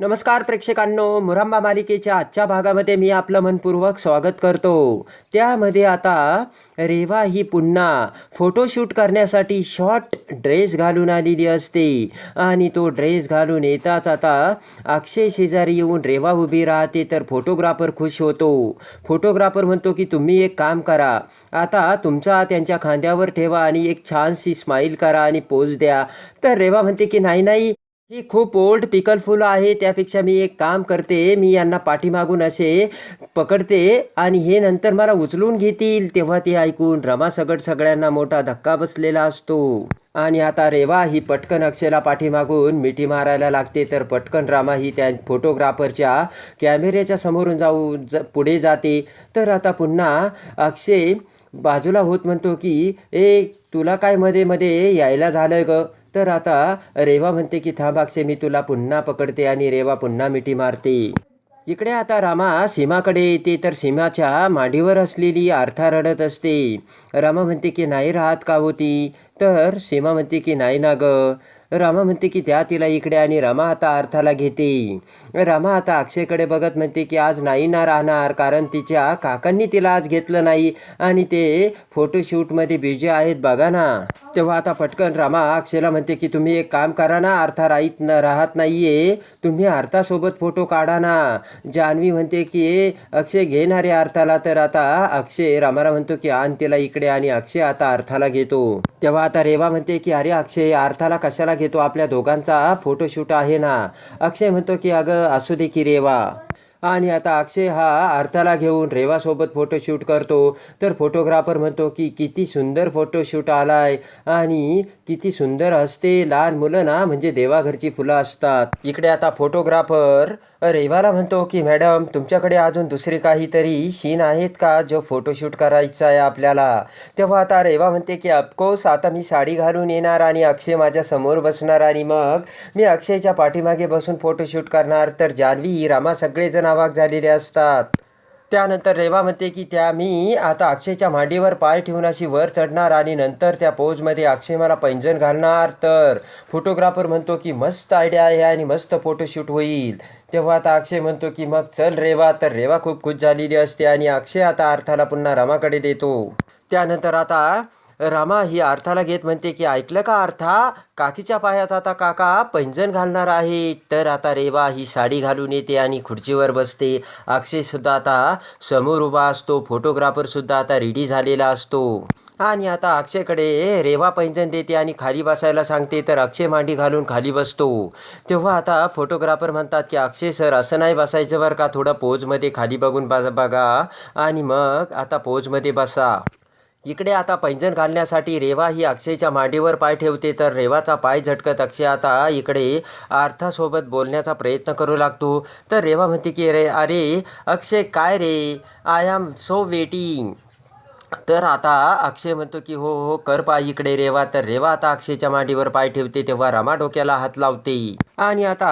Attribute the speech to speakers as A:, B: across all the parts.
A: नमस्कार प्रेक्षकांनो मुरांबा मालिकेच्या आजच्या भागामध्ये मी आपलं मनपूर्वक स्वागत करतो. त्यामध्ये आता रेवा ही पुन्हा फोटोशूट करण्यासाठी शॉर्ट ड्रेस घालून आलेली असते. आणि तो ड्रेस घालून येताच आता अक्षय शेजारी येऊन रेवा उभी राहते तर फोटोग्राफर खुश होतो. फोटोग्राफर म्हणतो की तुम्ही एक काम करा आता तुमचा त्यांच्या खांद्यावर ठेवा आणि एक छानशी स्माईल करा आणि पोज द्या. तर रेवा म्हणते की नाही नाही ही खूप ओल्ड पिकल फुलं आहे त्यापेक्षा मी एक काम करते मी यांना पाठीमागून असे पकडते आणि हे नंतर मला उचलून घेतील. तेव्हा ते ऐकून रमा सगट सगळ्यांना मोठा धक्का बसलेला असतो. आणि आता रेवा ही पटकन अक्षयला पाठीमागून मिठी मारायला लागते तर पटकन रामा ही त्या फोटोग्राफरच्या कॅमेऱ्याच्या समोरून जाऊ ज पुढे जाते. तर आता पुन्हा अक्षय बाजूला होत म्हणतो की ए तुला काय मध्ये मध्ये यायला झालं ग? तर आता रेवा म्हणते की थांब मी तुला पुन्हा पकडते आणि रेवा पुन्हा मिठी मारते. इकडे आता रामा सीमाकडे येते तर सीमाच्या मांडीवर असलेली आर्था रडत असते. रामा म्हणते की नाही राहत का होती तर सीमा म्हणते की नाही ना गं. रामा म्हणते की त्या तिला इकडे आणि रमा आता अर्थाला घेते. रामा आता अक्षयकडे बघत म्हणते की आज नाही ना राहणार कारण तिच्या काकांनी तिला आज घेतलं नाही आणि ते फोटोशूटमध्ये बिझी आहेत बघा ना. तेव्हा आता पटकन रामा अक्षयला म्हणते की तुम्ही एक काम करा ना अर्था राहीत न राहत नाहीये. तुम्ही अर्थासोबत फोटो काढा ना. जान्हवी म्हणते की अक्षय घेणारे अर्थाला. तर आता अक्षय रामाला म्हणतो की आण तिला इकडे आणि अक्षय आता अर्थाला घेतो. तेव्हा आता रेवा म्हणते की अरे अक्षय अर्थाला कशाला घेतो आपल्या दोघांचा फोटोशूट आहे ना? अक्षय म्हणतो की अगं असू दे की रेवा आणि आता अक्षय हा अर्थाला घेऊन रेवासोबत फोटोशूट करतो. तर फोटोग्राफर म्हणतो की किती सुंदर फोटोशूट आलाय आणि किती सुंदर असते. लहान मुलं ना म्हणजे देवाघरची फुलं असतात. इकडे आता फोटोग्राफर रेवाला म्हणतो की मॅडम तुमच्याकडे अजून दुसरे काहीतरी सीन आहेत का जो फोटोशूट करायचा आहे आपल्याला? तेव्हा आता रेवा म्हणते की अफकोर्स आता मी साडी घालून येणार आणि अक्षय माझ्यासमोर बसणार आणि मग मी अक्षयच्या पाठीमागे बसून फोटोशूट करणार. तर जान्हवी रामा सगळेजण नावाक झालेले असतात. त्यानंतर रेवा म्हणते की त्या मी आता अक्षयच्या मांडीवर पाय ठेवून अशी वर चढणार आणि नंतर त्या पोजमध्ये अक्षय मला पैंजण घालणार. तर फोटोग्राफर म्हणतो की मस्त आयडिया आहे आणि मस्त फोटोशूट होईल. तेव्हा आता अक्षय म्हणतो की मग चल रेवा. तर रेवा खूप खुश झालेली असते आणि अक्षय आता अर्थाला पुन्हा रमाकडे देतो. त्यानंतर आता रामा ही अर्थाला घेत म्हणते की ऐकलं का अर्था? काकीच्या पायात आता काका पैंजण घालणार आहे. तर आता रेवा ही साडी घालून येते आणि खुर्चीवर बसते. अक्षयसुद्धा आता समोर उभा असतो. फोटोग्राफरसुद्धा आता रेडी झालेला असतो. आणि आता अक्षयकडे रेवा पैंजण देते आणि खाली बसायला सांगते. तर अक्षय मांडी घालून खाली बसतो. तेव्हा आता फोटोग्राफर म्हणतात की अक्षय सर असं नाही बसायचं बरं का? थोडं पोजमध्ये खाली बघून बस बघा. आणि मग आता पोजमध्ये बसा. इकडे आता पैंजण घालण्यासाठी रेवा ही अक्षयच्या मांडीवर पाय ठेवते तर रेवाचा पाय झटकत अक्षय आता इकडे अर्थासोबत बोलण्याचा प्रयत्न करू लागतो. तर रेवा म्हणते की रे अरे अक्षय काय रे? आय एम सो वेटिंग तर आता अक्षय म्हणतो की हो हो कर पाय इकडे रेवा. तर रेवा आता अक्षयच्या मांडीवर पाय ठेवते तेव्हा रमा डोक्याला हात लावते. आणि आता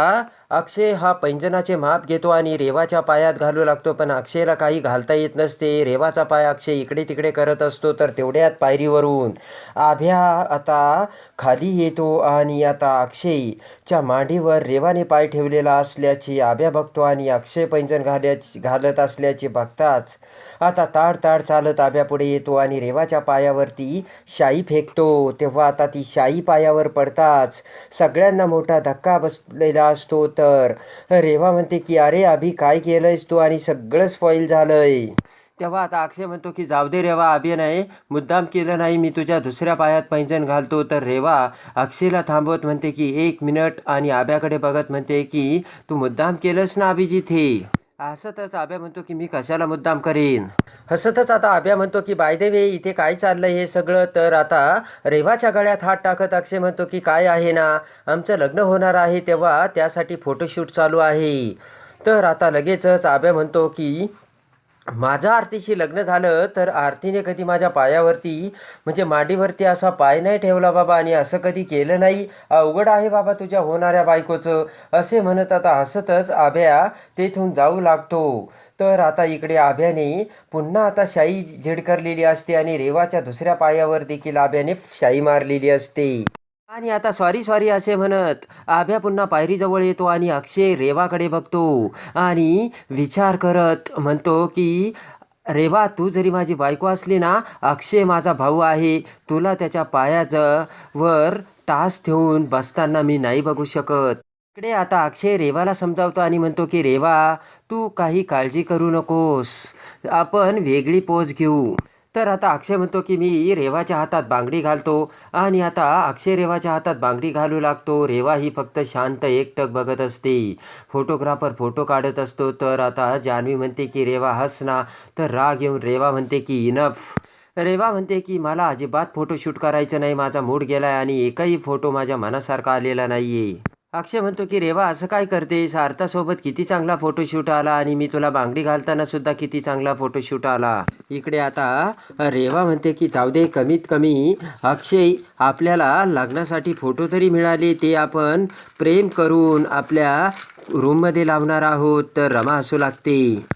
A: अक्षय हा पैंजनाचे माप घेतो आणि रेवाच्या पायात घालू लागतो पण अक्षयला काही घालता येत नसते. रेवाचा पाय अक्षय इकडे तिकडे करत असतो तर तेवढ्यात पायरीवरून. आभ्या आता खाली येतो आणि आता अक्षयच्या मांडीवर रेवाने पाय ठेवलेला असल्याची आभ्या बघतो आणि अक्षय पैंजण घाल्याची घालत असल्याचे बघताच आता ताड ताड चालत आब्यापुढे येतो आणि रेवाच्या पायावरती शाई फेकतो. तेव्हा आता ती शाई पायावर पडताच सगळ्यांना मोठा धक्का बसलेला असतो. तर रेवा म्हणते की अरे आभी काय केलंयस तू? आणि सगळं स्पॉईल झालंय. तेव्हा आता अक्षय म्हणतो की जाऊ दे रेवा अभि नाही मुद्दाम केलं नाही मी तुझ्या दुसऱ्या पायात पैंजण घालतो. तर रेवा अक्षयला थांबवत म्हणते की एक मिनिट आणि आब्याकडे बघत म्हणते की तू मुद्दाम केलंस ना अभिजित हे हसतच आभ्या म्हणतो की मी कशाला मुद्दाम करीन? हसतच आता आभ्या म्हणतो की बायदेवे इथे काय चाललंय हे सगळं? तर आता रेवाच्या गळ्यात हात टाकत अक्षय म्हणतो की काय आहे ना? आमचं लग्न होणार आहे तेव्हा त्यासाठी फोटोशूट चालू आहे. तर आता लगेचच आभ्या म्हणतो की माझं आरतीशी लग्न झालं तर आरतीने कधी माझ्या पायावरती म्हणजे मांडीवरती असा पाय नाही ठेवला बाबा आणि असं कधी केलं नाही. अवघड आहे बाबा तुझ्या होणाऱ्या बायकोचं. असे म्हणत आता हसतच आभ्या तेथून जाऊ लागतो. तर आता इकडे आभ्याने पुन्हा आता शाई झिडकरलेली असते आणि रेवाच्या दुसऱ्या पायावर देखील आभ्याने शाई मारलेली असते. आणि आता सॉरी सॉरी असे म्हणत आभ्या पुन्हा पायरीजवळ येतो आणि अक्षय रेवाकडे बघतो. आणि विचार करत म्हणतो की रेवा तू जरी माझी बायको असली ना अक्षय माझा भाऊ आहे. तुला त्याच्या पायाज वर टास ठेवून बसताना मी नाही बघू शकत. इकडे आता अक्षय रेवाला समजावतो आणि म्हणतो की रेवा तू काही काळजी करू नकोस. आपण वेगळी पोच घेऊ. तर आता अक्षय म्हणतो की मी रेवाच्या हातात बांगडी घालतो आणि आता अक्षय रेवाच्या हातात बांगडी घालू लागतो. रेवा ही फक्त शांत एकटक बघत असते. फोटोग्राफर फोटो काढत असतो. तर आता जान्हवी म्हणते की रेवा हस ना. तर राग येऊन रेवा म्हणते की इनफ. रेवा म्हणते की मला अजिबात फोटोशूट करायचं नाही. माझा मूड गेला आहे आणि एकही फोटो माझ्या मनासारखा आलेला नाही आहे अक्षय म्हणतो की रेवा असं काय करतेस? अर्थासोबत किती चांगला फोटोशूट आला आणि मी तुला बांगडी घालताना सुद्धा किती चांगला फोटोशूट आला. इकडे आता रेवा म्हणते की जाऊ दे कमीत कमी अक्षय आपल्याला लग्नासाठी फोटो तरी मिळाले ते आपण प्रेम करून आपल्या रूममध्ये लावणार आहोत तर रमा हसू लागते.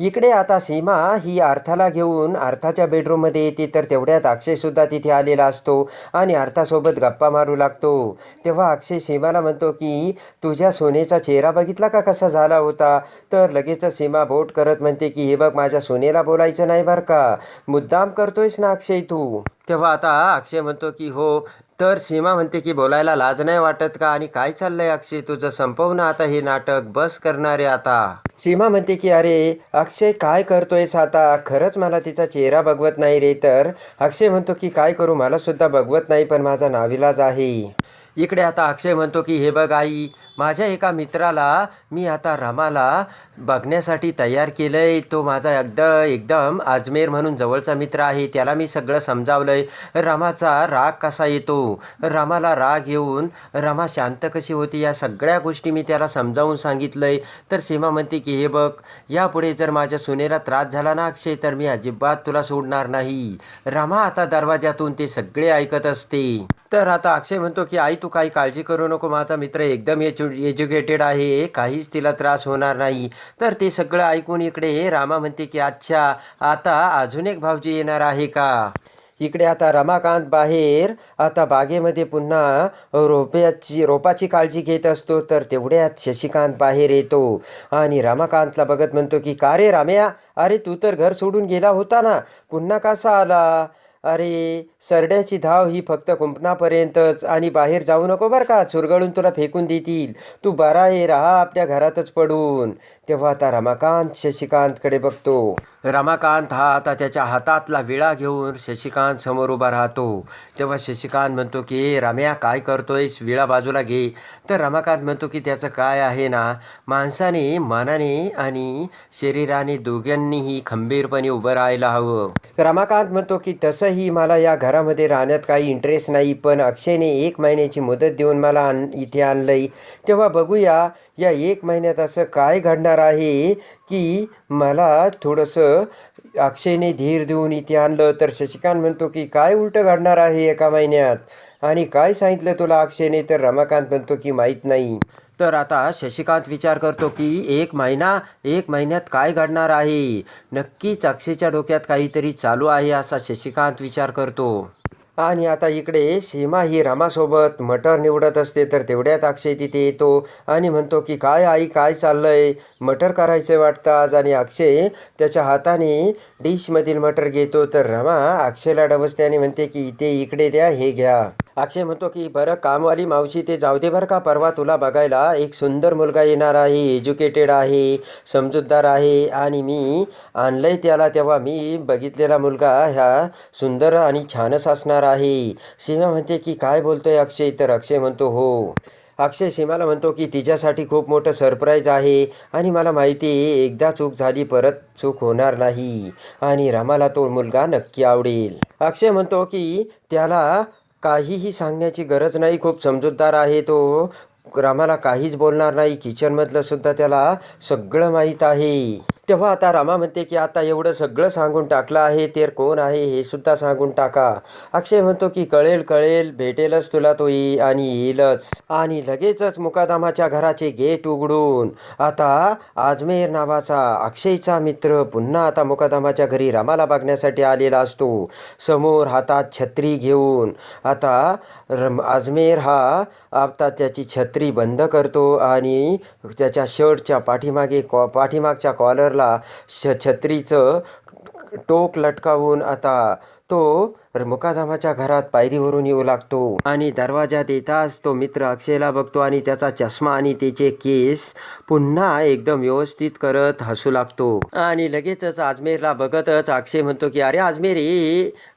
A: इकडे आता सीमा ही अर्थाला घेऊन अर्थाच्या बेडरूममध्ये येते तर तेवढ्यात अक्षयसुद्धा तिथे आलेला असतो आणि अर्थासोबत गप्पा मारू लागतो. तेव्हा अक्षय सीमाला म्हणतो की तुझ्या सोनेचा चेहरा बघितला का? कसा झाला होता? तर लगेच सीमा बोट करत म्हणते की हे बघ माझ्या सोनेला बोलायचं नाही बरं का? मुद्दाम करतोयस ना अक्षय तू? तेव्हा आता अक्षय म्हणतो की हो तर सीमा म्हणते की बोलायला लाज नाही वाटत का? आणि काय चाललंय अक्षय? तुझं संपवणं आता हे नाटक बस करणारे आता. सीमा म्हणते की अरे अक्षय काय करतोयस आता? खरंच मला तिचा चेहरा बघवत नाही रे तर अक्षय म्हणतो की काय करू? मला सुद्धा बघवत नाही पण माझा नाविलाज आहे. इकडे आता अक्षय म्हणतो की हे बघ आई माझ्या एका मित्राला मी आता रमाला बघण्यासाठी तयार केलं आहे तो माझा एकदा एकदम अजमेर म्हणून जवळचा मित्र आहे. त्याला मी सगळं समजावलं आहे रमाचा राग कसा येतो? रमाला राग येऊन रमा शांत कशी होती? या सगळ्या गोष्टी मी त्याला समजावून सांगितलं आहे तर सीमा म्हणते की हे बघ यापुढे जर माझ्या सुनेला त्रास झाला ना अक्षय तर मी अजिबात तुला सोडणार नाही. रमा आता दरवाज्यातून ते सगळे ऐकत असते. तर आता अक्षय म्हणतो की आई तू काही काळजी करू नको माझा मित्र एकदम एज्यु एज्युकेटेड आहे काहीच तिला त्रास होणार नाही. तर ते सगळं ऐकून इकडे रामा म्हणते की अच्छा आता अजून एक भावजी येणार आहे का? इकडे आता रमाकांत बाहेर आता बागेमध्ये पुन्हा रोप्याची रोपाची काळजी घेत असतो. तर तेवढ्यात शशिकांत बाहेर येतो आणि रमाकांतला बघत म्हणतो की का रे राम्या? अरे तू तर घर सोडून गेला होता ना. पुन्हा कसा आला? अरे सरड्याची धाव ही फक्त कुंपणापर्यंतच आणि बाहेर जाऊ नको बरं का चुरगळून तुला फेकून देतील. तू बरा हे राहा आपल्या घरातच पडून. तेव्हा आता रमाकांत शशिकांतकडे बघतो. रमाकांत हा आता त्याच्या हातातला विळा घेऊन शशिकांत समोर उभा राहतो. तेव्हा शशिकांत म्हणतो की "ए, रम्या काय करतोयस? विळा बाजूला घे. तर रमाकांत म्हणतो की त्याचं काय आहे ना माणसाने मनाने आणि शरीराने दोघांनीही खंबीरपणे उभं राहायला हवं. रमाकांत म्हणतो की तसंही मला या घरामध्ये राहण्यात काही इंटरेस्ट नाही पण अक्षयने एक महिन्याची मुदत देऊन मला आण इथे आणलंय. तेव्हा बघूया या एक महिन्यात असं काय घडणार आहे? की मला थोडंसं अक्षयने धीर देऊन इथे आणलं तर शशिकांत म्हणतो की काय उलटं घडणार आहे एका महिन्यात? आणि काय सांगितलं तुला अक्षयने? तर रमाकांत म्हणतो की माहीत नाही. तर आता शशिकांत विचार करतो की एक महिना एक महिन्यात काय घडणार आहे? नक्कीच अक्षयच्या डोक्यात काहीतरी चालू आहे असा शशिकांत विचार करतो. आणि आता इकडे सीमा ही रमासोबत मटर निवडत असते तर तेवढ्यात अक्षय तिथे येतो आणि म्हणतो की काय आई काय चाललंय? मटर करायचं वाटतं आज. आणि अक्षय त्याच्या हाताने डिशमधील मटर घेतो तर रमा अक्षयला डबसते आणि म्हणते की इथे इकडे द्या हे घ्या. अक्षय म्हणतो की बरं कामवाली मावशी ते जाऊ दे बरं का परवा तुला बघायला एक सुंदर मुलगा येणार आहे एज्युकेटेड आहे समजूतदार आहे आणि मी आणलंय त्याला तेव्हा मी बघितलेला मुलगा ह्या सुंदर आणि छानच असणार आहे. सीमा म्हणते की काय बोलतोय अक्षय? तर अक्षय म्हणतो हो. अक्षय सीमाला म्हणतो की तिच्यासाठी खूप मोठं सरप्राईज आहे आणि मला माहिती आहे एकदा चूक झाली परत चूक होणार नाही आणि रामाला तो मुलगा नक्की आवडेल. अक्षय म्हणतो की त्याला काहीही सांगण्याची गरज नाही खूप समजूतदार आहे तो रामाला काहीच बोलणार नाही. किचनमधलं सुद्धा त्याला सगळं माहीत आहे. तेव्हा आता रामा म्हणते की आता एवढं सगळं सांगून टाकलं आहे. तेर कोण आहे हे सुद्धा सांगून टाका. अक्षय म्हणतो की कळेल कळेल. भेटेलच तुला तो आणि येईलच. आणि लगेचच मुकादामाच्या घराचे गेट उघडून आता आजमेर नावाचा अक्षयचा मित्र पुन्हा आता मुकादामाच्या घरी रामाला बघण्यासाठी आलेला असतो. समोर हातात छत्री घेऊन आता रम आजमेर हा आता त्याची छत्री छत्री बंद करतो आणि त्याच्या शर्टच्या पाठीमागे कॉ पाठीमागच्या कॉलरला श छत्रीचं टोक लटकावून आता तो मुकादामाच्या घरात पायरीवरून येऊ लागतो. आणि दरवाजात येताच तो मित्र अक्षयला बघतो आणि त्याचा चष्मा आणि त्याचे केस पुन्हा एकदम व्यवस्थित करत हसू लागतो. आणि लगेचच अजमेरला बघतच अक्षय म्हणतो की अरे अजमेर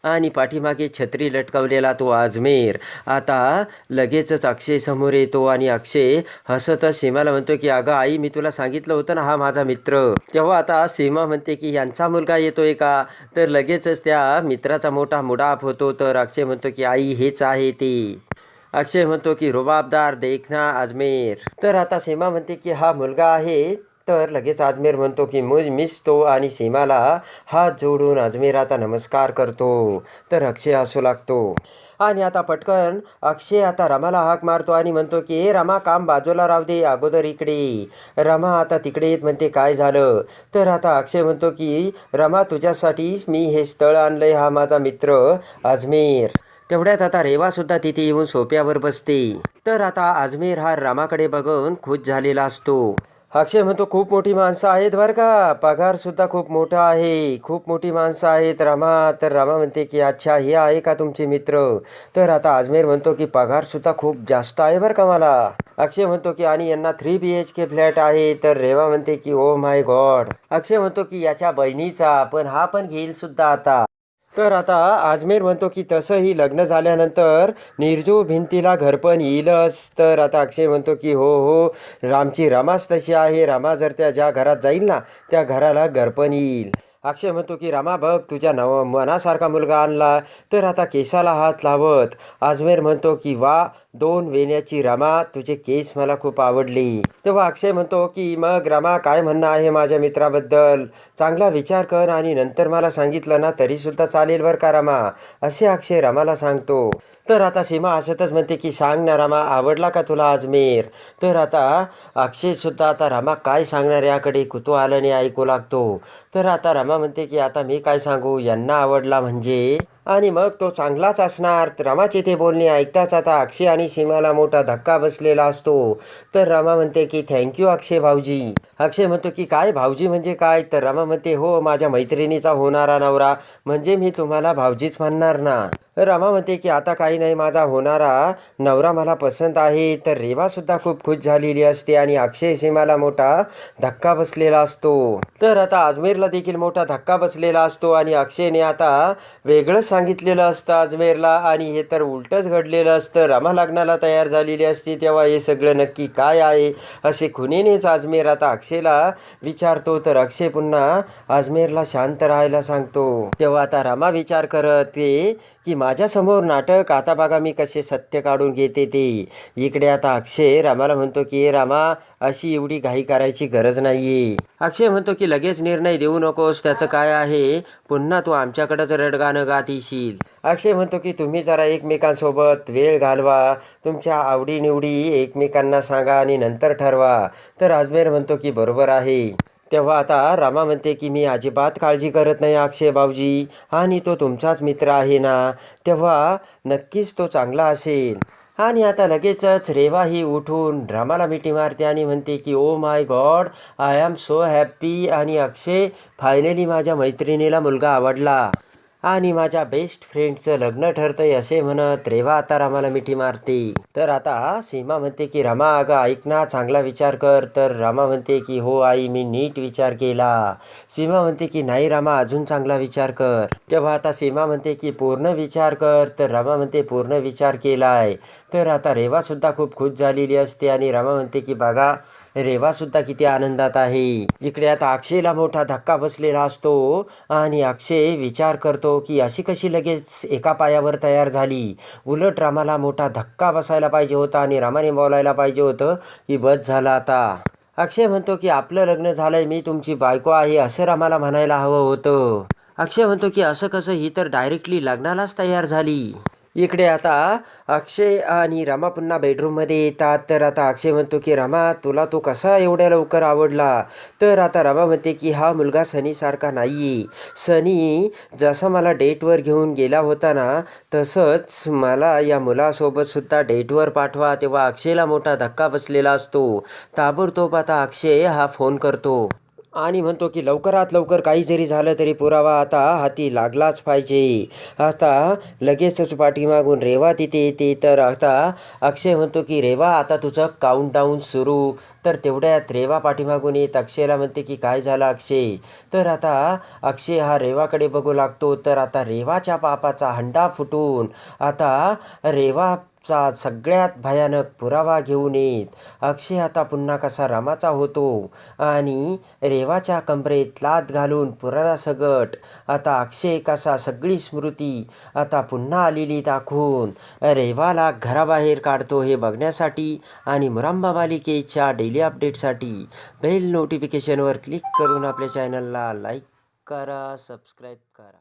A: आणि पाठीमागे छत्री लटकवलेला तो आजमेर आता लगेचच अक्षय समोर येतो आणि अक्षय हसतच सीमाला म्हणतो की अगं आई मी तुला सांगितलं होतं ना हा माझा मित्र. तेव्हा आता सीमा म्हणते की यांचा मुलगा येतोय का? तर लगेचच त्या मित्राचा मोठा मुडाप होतो. तर अक्षय म्हणतो की आई हेच आहे ते. अक्षय म्हणतो की रुबाबदार देखना अजमेर. तर आता सीमा म्हणते की हा मुलगा आहे तर लगेच अजमेर म्हणतो की मुज मिस तो आणि सीमाला हात जोडून अजमेर आता नमस्कार करतो. तर अक्षय हसू लागतो. आणि आता पटकन अक्षय आता रमाला हाक मारतो आणि म्हणतो की ए रमा काम बाजूला राहू दे अगोदर इकडे. रमा आता तिकडे येत म्हणते काय झालं? तर आता अक्षय म्हणतो की रमा तुझ्यासाठीच मी हे स्थळ आणलंय हा माझा मित्र अजमेर. तेवढ्यात आता रेवासुद्धा तिथे येऊन सोप्यावर बसते. तर आता अजमेर हा रामाकडे बघून खुश झालेला असतो. अक्षय म्हणतो खूप मोठी माणसं आहेत बरं का. पगारसुद्धा खूप मोठा आहे. खूप मोठी माणसं आहेत. रामा तर रामा म्हणते की अच्छा हे आहे का तुमचे मित्र? तर आता अजमेर म्हणतो की पगारसुद्धा खूप जास्त आहे बरं का मला. अक्षय म्हणतो की आणि यांना three B H K flat आहे. तर रेवा म्हणते की ओ माय गॉड अक्षय म्हणतो की याच्या बहिणीचा पण हा पण घेईल सुद्धा आता. तर आता आजमेर म्हणतो की तसंही लग्न झाल्यानंतर निर्जू भिंतीला घरपण येईलच. तर आता अक्षय म्हणतो की हो हो रामची रमाच तशी आहे. रामा जर त्या ज्या घरात जाईल ना त्या घराला घरपण येईल. अक्षय म्हणतो की रामा बघ तुझ्या नव मनासारखा मुलगा आणला तर आता केसाला हात लावत. अजमेर म्हणतो की वा दोन वेण्याची रमा तुझे केस मला खूप आवडली. तेव्हा अक्षय म्हणतो की मग रमा काय म्हणणं आहे माझ्या मित्राबद्दल? चांगला विचार कर आणि नंतर मला सांगितलं ना तरीसुद्धा चालेल बरं का रमा? असे अक्षय रमाला सांगतो. तर आता सीमा असतच म्हणते की सांग ना रामा आवडला का तुला अजमेर तर आता अक्षयसुद्धा आता रामा काय सांगणार याकडे? कुतूहलाने ऐकू लागतो. तर आता रमा म्हणते की आता मी काय सांगू? यांना आवडला म्हणजे? आणि मग तो चांगलाच असणार. रमाचे ते बोलणे ऐकताच आता अक्षय आणि सीमाला मोठा धक्का बसलेला असतो. तर रमा म्हणते की थँक्यू अक्षय भाऊजी. अक्षय म्हणतो की काय भाऊजी म्हणजे काय? तर रमा म्हणते हो माझ्या मैत्रिणीचा होणारा नवरा. म्हणजे मी तुम्हाला भाऊजीच म्हणणार ना. रमा म्हणते की आता काही नाही माझा होणारा नवरा मला पसंत आहे. तर रेवासुद्धा खूप खुश झालेली असते आणि अक्षय सीमाला मोठा धक्का बसलेला असतो. तर आता अजमेरला देखील मोठा धक्का बसलेला असतो आणि अक्षयने आता वेगळंच सांगितलेलं असतं अजमेरला आणि हे तर उलटंच घडलेलं असतं. रमा लग्नाला तयार झालेली असते तेव्हा हे सगळं नक्की काय आहे असे खुनेनेच अजमेर आता अक्षयला विचारतो. तर अक्षय पुन्हा अजमेरला शांत राहायला सांगतो. तेव्हा आता रमा विचार करते की माझ्यासमोर नाटक आता बघा मी कसे सत्य काढून घेते ते. इकडे आता अक्षय रामाला म्हणतो की रामा अशी एवढी घाई करायची गरज नाही अक्षय म्हणतो की लगेच निर्णय देऊ नकोस त्याचं काय आहे? पुन्हा तू आमच्याकडंच रडगाणं गात येशील अक्षय म्हणतो की तुम्ही जरा एकमेकांसोबत वेळ घालवा. तुमच्या आवडीनिवडी एकमेकांना सांगा आणि नंतर ठरवा. तर अजमेर म्हणतो की बरोबर आहे. तेव्हा आता रामा म्हणते की मी अजिबात काळजी करत नाही अक्षय भाऊजी. आणि तो तुमचाच मित्र आहे ना? तेव्हा नक्कीच तो चांगला असेल. आणि आता लगेचच रेवा ही उठून रामाला मिठी मारते आणि म्हणते की ओ my god I am so happy. आणि अक्षय फायनली माझ्या मैत्रिणीला मुलगा आवडला. आणि माझ्या बेस्ट फ्रेंडचं लग्न ठरतंय असे म्हणत रेवा आता रामाला मिठी मारते. तर आता सीमा म्हणते की रमा अगं ऐक ना चांगला विचार कर. तर रामा म्हणते की हो आई मी नीट विचार केला. सीमा म्हणते की नाही रामा अजून चांगला विचार कर. तेव्हा आता सीमा म्हणते की पूर्ण विचार कर. तर रमा म्हणते पूर्ण विचार केलाय. तर आता रेवा सुद्धा खूप खुश झालेली असते आणि रमा म्हणते की बघा रेवासुद्धा किती आनंदात आहे. इकडे आता अक्षयला मोठा धक्का बसलेला असतो आणि अक्षय विचार करतो की अशी कशी लगेच एका पायावर तयार झाली. उलट रामाला मोठा धक्का बसायला पाहिजे होता आणि रामाने बोलायला पाहिजे होतं की बस झाला आता. अक्षय म्हणतो की आपलं लग्न झालंय मी तुमची बायको आहे असं रामाला म्हणायला हवं होतं. अक्षय म्हणतो की असं कसं ही तर डायरेक्टली लग्नालाच तयार झाली. इकडे आता अक्षय आणि रमा पुन्हा बेडरूममध्ये येतात. तर आता अक्षय म्हणतो की रमा तुला तो कसा एवढ्या लवकर आवडला? तर आता रमा म्हणते की हा मुलगा सनीसारखा नाही आहे सनी जसा मला डेटवर घेऊन गेला होता ना तसंच मला या मुलासोबत सुद्धा डेटवर पाठवा. तेव्हा अक्षयला मोठा धक्का बसलेला असतो. ताबडतोब आता अक्षय हा फोन करतो. आणि म्हणतो की लवकरात लवकर काही जरी झालं तरी पुरावा आता हाती लागलाच पाहिजे. आता लगेचच पाठीमागून रेवा तिथे येते. तर आता अक्षय म्हणतो की रेवा आता तुझं काउंटडाऊन सुरू. तर तेवढ्यात रेवा पाठीमागून येत. अक्षयला म्हणते की काय झालं अक्षय? तर आता अक्षय हा रेवाकडे बघू लागतो. तर आता रेवाच्या पापाचा हंडा फुटून आता रेवा चा सगळ्यात भयानक पुरावा घेऊन येत. अक्षय आता पुन्हा कसा रमाचा होतो आणि रेवाच्या कमरेत लात घालून पुराव्यासगट आता अक्षय कसा सगळी स्मृती आता पुन्हा आलेली दाखवून रेवाला घराबाहेर काढतो हे बघण्यासाठी आणि मुरांबा मालिकेच्या डेली अपडेटसाठी बेल नोटिफिकेशनवर क्लिक करून आपल्या चॅनलला लाईक करा सबस्क्राईब करा.